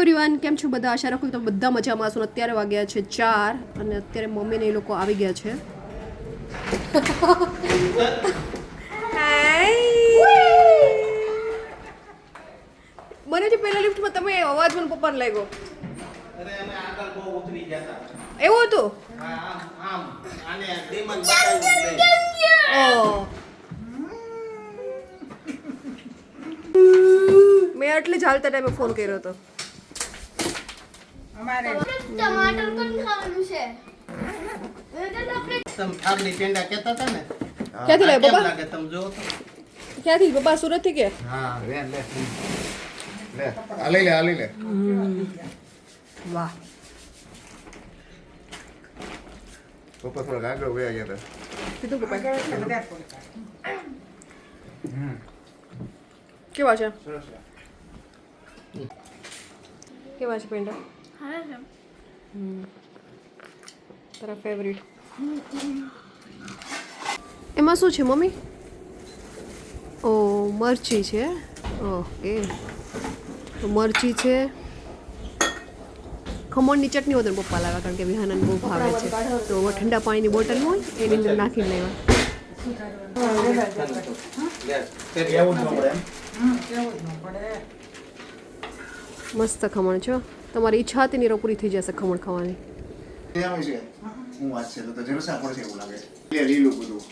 Everyone કેમ છો બધા? આશા રાખું તો બધા મજામાં હશો. અત્યારે વાગ્યા છે ચાર અને અત્યારે મમ્મીને એ લોકો આવી ગયા છે. મને જે પહેલા લિફ્ટમાં તમે અવાજ મને પપ્પાને લાગ્યો. અરે અમે આગળ બહુ ઉતરી ગયા હતા. એવું હતું. ઓહ. મેં એટલે ચાલતા ટાઈમે ફોન કર્યો હતો. ટમાટર પણ ખાવાનું છે વેગન આપણે તમે થાબડી પેંડા કહેતા હતા ને ક્યાંથી લાવ્યા કેમ પપ્પા લાગે તમે જોવો તો ક્યાંથી પપ્પા સુરતથી કે હા લે લે લે આ લઈ લે આ લઈ લે વાહ પપ્પા થોડાક આગળ વયા ગયા હતા કીધું પપ્પા કેવા છે કેવા છે પેંડા હા છે તારા ફેવરિટ એમાં શું છે મમ્મી? ઓ મરચી છે. ઓકે. તો મરચી છે. ખમણની ચટણી વધારે પપ્પા લાવ્યા કારણ કે વિહાનન બહુ ભાવે છે. તો ઠંડા પાણીની બોટલ હોય એની અંદર નાખીને લેવા. મસ્ત ખમણ છો તમારી ઈચ્છા હતી નીરો પૂરી થઈ જશે ખમણ ખાવાની. છે. હું વાત છે તો જલસા પડશે એવું લાગે. લીલું બધું.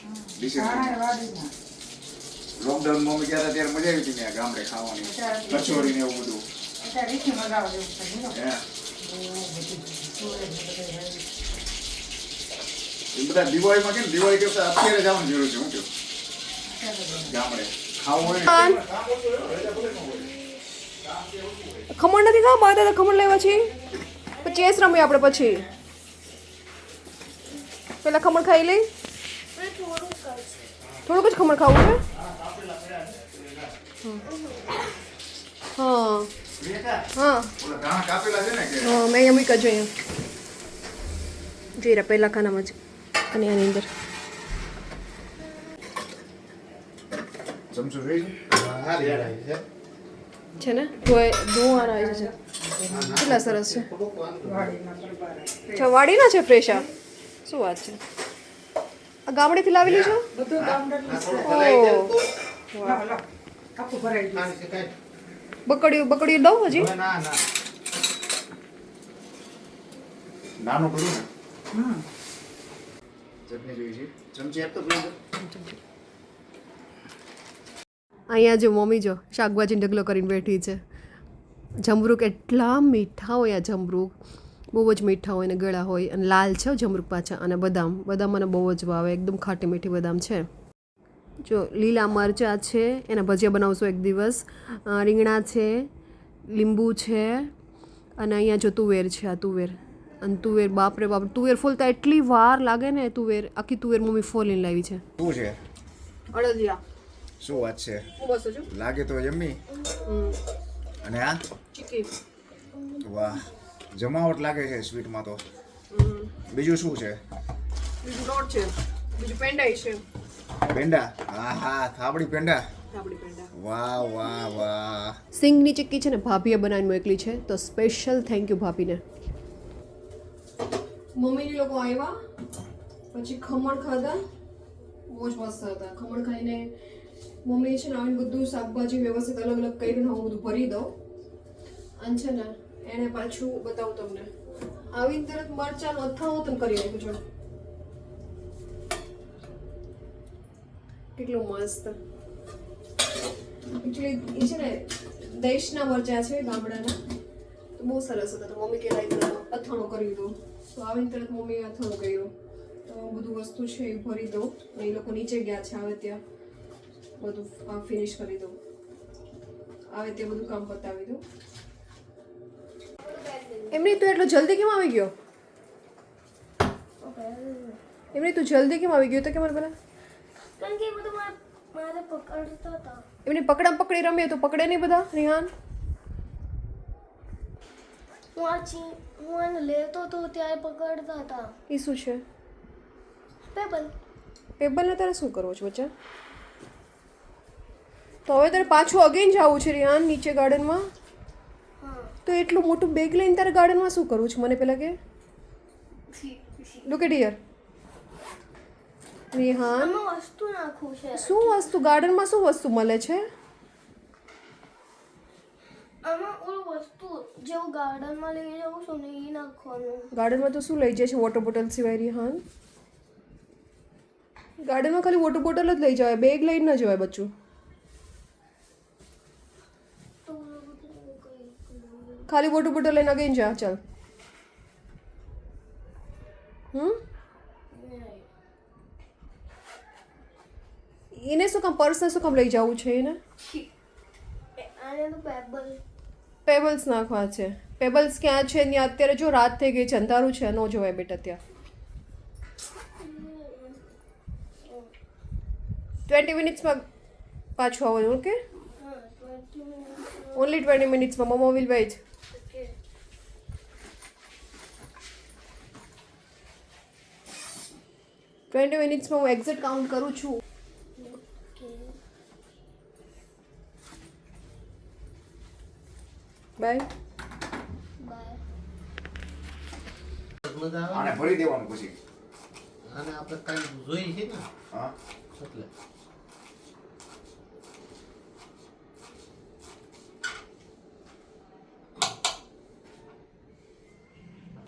ત્યારે મજા આવી હતી ગામડે ખાવાની. કચોરી ને એવું બધું. એ બધા દિવાળીમાં કેમ દિવાળી કરતા અત્યારે જવાની જરૂર છે હું ગામડે. ખાવું હોય ખમણ નથી ખાવા? મારા દાદા ખમણ લેવા છે. પછી ચેસ રમીએ આપણે પછી. પેલા ખમણ ખાઈ લઈ. થોડુંક જ ખમણ ખાવું છે? હા. હા. હા મેં અહીંયા મૂક્યા છે અહીંયા. જઈ ખાનામાં જ. અને આની અંદર. ચમચો જોઈ હા, છે. ને? ધોય ધોવાના આવી છે કેટલા સરસ છે. અચ્છા વાડીના છે ફ્રેશ આ? શું વાત છે? આ ગામડેથી લાવેલી છો બકડી છે કાંઈ. બકડીયું બકડીયું દઉં હજી? હવે ના ના. નાનું કરું ને? ચટણી જોઈએ છે. ચમચી આપતો પેલો અહીંયા જો મમ્મી જો શાકભાજી ઢગલો કરીને બેઠી છે. જમરૂક એટલા મીઠા હોય આ જમરૂક. બહુ જ મીઠા હોય અને ગળા હોય અને લાલ છે જમરૂક પાછા. અને બદામ. બદામ મને બહુ જ ભાવે. એકદમ ખાટી મીઠી બદામ છે. જો લીલા મરચાં છે એના ભજીયા બનાવશું એક દિવસ. રીંગણા છે લીંબુ છે અને અહીંયા જો તુવેર છે આ તુવેર. અને તુવેર બાપરે બાપ તુવેર ફોલતા એટલી વાર લાગે ને તુવેર આખી તુવેર મમ્મી ફોલીને લાવી છે. શું છે? અડદિયા. શું વાત છે? લાગે તો જમી? અને આ? વાહ. જમાવટ લાગે છે સ્વીટમાં તો. બીજું શું છે? બીજું રોટ છે. બીજું પેંડાઈ છે. પેંડા? હા હા થાબડી પેંડા? પેંડા. વાહ વાહ વાહ. સિંગની ચીક્કી છે ને ભાભીએ બનાવીને મોકલી છે તો સ્પેશિયલ થેન્ક યુ ભાભીને. મમ્મીની લોકો આવ્યા પછી ખમણ ખાધા બહુ જ મસ્ત હતા. ખમણ ખાઈને મમ્મી છે ને આવીને બધું શાકભાજી વ્યવસ્થિત અલગ અલગ કરીને હું બધું ભરી દઉં. અને છે ને એણે પાછું બતાવું તમને. આવીને તરત મરચાંનું અથાણું તમે કરી નાખ્યું છો કેટલું મસ્ત. એકચ્યુઅલી એ છે ને, દેશના મરચા છે ગામડાના. તો બહુ સરસ હતા. તો મમ્મી કહેવાય અથાણું કરી દો તો આવીને તરત મમ્મીએ અથાણું કર્યું. તો બધું વસ્તુ છે એ ભરી દઉં. એ લોકો નીચે ગયા છે, આવે ત્યાં. બધું કામ ફિનિશ કરી દઉં. આવે તે બધું કામ પતાવી દઉં. એમની તું એટલો જલ્દી કેમ આવી ગયો? એમની તું જલ્દી કેમ આવી ગયો તો કે મને પેલા? કારણ કે બધું મારે મારે પકડતા હતા. એમની પકડા પકડી રમીએ તો પકડે નહીં બધા રિહાન? હું આ ચી હું એને લેતો તો ત્યારે પકડતા હતા. એ શું છે? પેબલ પેબલને તારે શું કરવો છે બચ્ચા? તો હવે તારે પાછું અગેન જવું છે રિહાન નીચે ગાર્ડનમાં તો એટલું મોટું બેગ લઈને તારે ગાર્ડનમાં શું કરવું છે? મને પહેલાં કે. લુક એટ હિયર રિહાન વસ્તુ છે. શું વસ્તુ? ગાર્ડનમાં શું વસ્તુ મળે છે? આમાં ઓલું વસ્તુ જેવું ગાર્ડનમાં લઈ જાઉં છું ને એ નાખવાનું. ગાર્ડનમાં તો શું લઈ જાય છે? વોટર બોટલ સિવાય રિહાન? ગાર્ડનમાં ખાલી વોટર બોટલ જ લઈ જવાય બેગ લઈને ન જવાય બચ્ચું તો ઓલું બધું ખાલી વોટર બોટલ લઈને અગેન જા ચાલ. હમ? એને શું કામ પર્સને શું કામ લઈ જવું છે એને? પેબલ્સ નાખવા છે. પેબલ્સ ક્યાં છે ત્યાં અત્યારે જો રાત થઈ ગઈ છે અંધારું છે ન જોવાય બેટા ત્યાં. ટ્વેન્ટી મિનિટ્સમાં પાછું આવવાનું ઓકે ઓનલી ટ્વેન્ટી મિનિટ્સમાં મમો વિલ વેઇટ ટ્વેન્ટી મિનિટ્સમાં હું એક્ઝેક્ટ કાઉન્ટ કરું છું. બાય. આને ભરી દેવાનું પછી. અને આપણે કાંઈ જોઈ છે ને? હા. એટલે.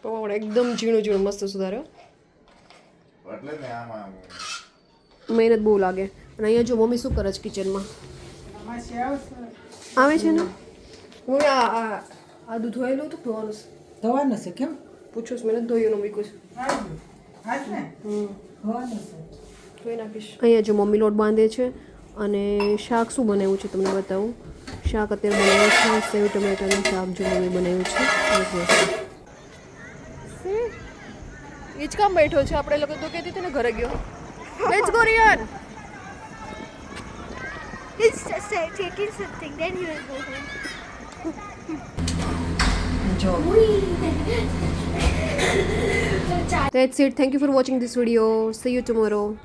પણ એકદમ ઝીણું ઝીણું મસ્ત સુધાર્યો. એટલે જ ને આમાં મહેનત બહુ લાગે. અને અહીંયા જો મમ્મી શું કરે છે કિચનમાં આવે છે ને? હું આ આ આદું ધોયેલું હતું ધોવાનું છે. ધોવાનું છે કેમ? પૂછું છું મેં ધોયું મૂક્યું છે. અહીંયા જો મમ્મી લોટ બાંધે છે અને શાક શું બનાવ્યું છે તમને બતાવું? શાક અત્યારે બનાવ્યું છે સેવ ટમેટાનું શાક જો મમ્મી બનાવ્યું છે. એ જ કામ બેઠો છે આપણે લોકો તો કહેતી હતી ને ઘરે ગયો let's go Ryan He's just uh, taking something, then he will go home. Enjoy. That's it. Thank you for watching this video. See you tomorrow.